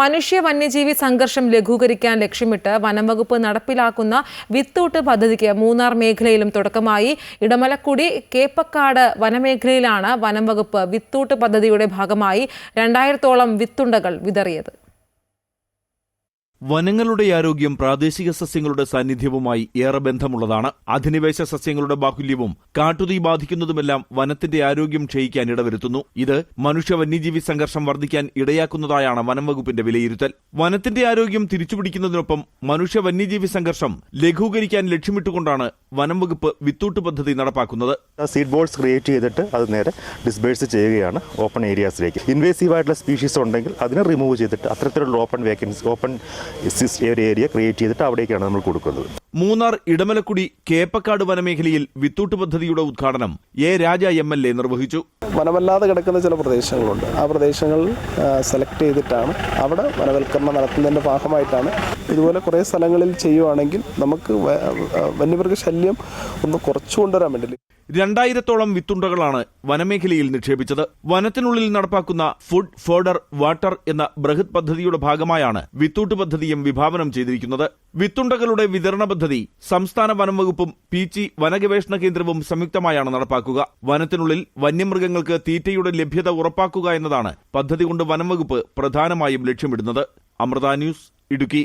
മനുഷ്യ വന്യജീവി സംഘർഷം ലഘൂകരിക്കാൻ ലക്ഷ്യമിട്ട് വനംവകുപ്പ് നടപ്പിലാക്കുന്ന വിത്തൂട്ട് പദ്ധതിക്ക് മൂന്നാർ മേഖലയിലും തുടക്കമായി. ഇടമലക്കുടി കേപ്പക്കാട് വനമേഖലയിലാണ് വനംവകുപ്പ് വിത്തൂട്ട് പദ്ധതിയുടെ ഭാഗമായി രണ്ടായിരത്തോളം വിത്തുണ്ടകൾ വിതറിയത്. വനങ്ങളുടെ ആരോഗ്യം പ്രാദേശിക സസ്യങ്ങളുടെ സാന്നിധ്യവുമായി ഏറെ ബന്ധമുള്ളതാണ്. അധിനിവേശ സസ്യങ്ങളുടെ ബാഹുല്യവും കാട്ടുതീ ബാധിക്കുന്നതുമെല്ലാം വനത്തിന്റെ ആരോഗ്യം ക്ഷയിക്കാൻ ഇടവരുത്തുന്നു. ഇത് മനുഷ്യ വന്യജീവി സംഘർഷം വർദ്ധിക്കാൻ ഇടയാക്കുന്നതായാണ് വനം വകുപ്പിന്റെ വിലയിരുത്തൽ. വനത്തിന്റെ ആരോഗ്യം തിരിച്ചുപിടിക്കുന്നതിനൊപ്പം മനുഷ്യ വന്യജീവി സംഘർഷം ലഘൂകരിക്കാൻ ലക്ഷ്യമിട്ടുകൊണ്ടാണ് വനം വകുപ്പ് വിത്തൂട്ട് പദ്ധതി നടപ്പാക്കുന്നത്. സീഡ് ബോൾസ് ക്രിയേറ്റ് ചെയ്തിട്ട് അത് നേരെ ഡിസ്ബേഴ്സ് ചെയ്യുകയാണ് ഓപ്പൺ ഏരിയാസിലേക്ക് ഇൻവേസീവ് ആയിട്ടുള്ള സ്പീഷീസ് ഉണ്ടെങ്കിൽ അതിനെ റിമൂവ് ചെയ്തിട്ട് അത്തരത്തിലുള്ള ഓപ്പൺ വേക്കൻസി ഓപ്പൺ ഒരു ഏരിയ ക്രിയേറ്റ് ചെയ്തിട്ട് അവിടേക്കാണ് നമ്മൾ കൊടുക്കുന്നത്. മൂന്നാർ ഇടമലക്കുടി കേപ്പക്കാട് വനമേഖലയിൽ വിത്തൂട്ട് പദ്ധതിയുടെ ഉദ്ഘാടനം A Raja M L A നിർവഹിച്ചു. വനമല്ലാതെ കിടക്കുന്ന ചില പ്രദേശങ്ങളുണ്ട്. ആ പ്രദേശങ്ങൾ സെലക്ട് ചെയ്തിട്ടാണ് അവിടെ വനവൽക്കരണം നടത്തുന്നതിന്റെ ഭാഗമായിട്ടാണ് ഇതുപോലെ കുറേ സ്ഥലങ്ങളിൽ ചെയ്യുവാണെങ്കിൽ നമുക്ക് വന്യമൃഗ ശല്യം ഒന്ന് കുറച്ചു കൊണ്ടുവരാൻ വേണ്ടി. രണ്ടായിരത്തോളം വിത്തുണ്ടകളാണ് വനമേഖലയിൽ നിക്ഷേപിച്ചത്. വനത്തിനുള്ളിൽ നടപ്പാക്കുന്ന ഫുഡ് ഫോഡർ വാട്ടർ എന്ന ബൃഹത് പദ്ധതിയുടെ ഭാഗമായാണ് വിത്തൂട്ട് പദ്ധതിയും വിഭാവനം ചെയ്തിരിക്കുന്നത്. വിത്തുണ്ടകളുടെ വിതരണ പദ്ധതി സംസ്ഥാന വനം വകുപ്പും പീച്ചി വനഗവേഷണ കേന്ദ്രവും സംയുക്തമായാണ് നടപ്പാക്കുക. വനത്തിനുള്ളിൽ വന്യമൃഗങ്ങൾക്ക് തീറ്റയുടെ ലഭ്യത ഉറപ്പാക്കുക എന്നതാണ് പദ്ധതി കൊണ്ട് വനം വകുപ്പ് പ്രധാനമായും ലക്ഷ്യമിടുന്നത്. അമൃത ന്യൂസ് ഇടുക്കി.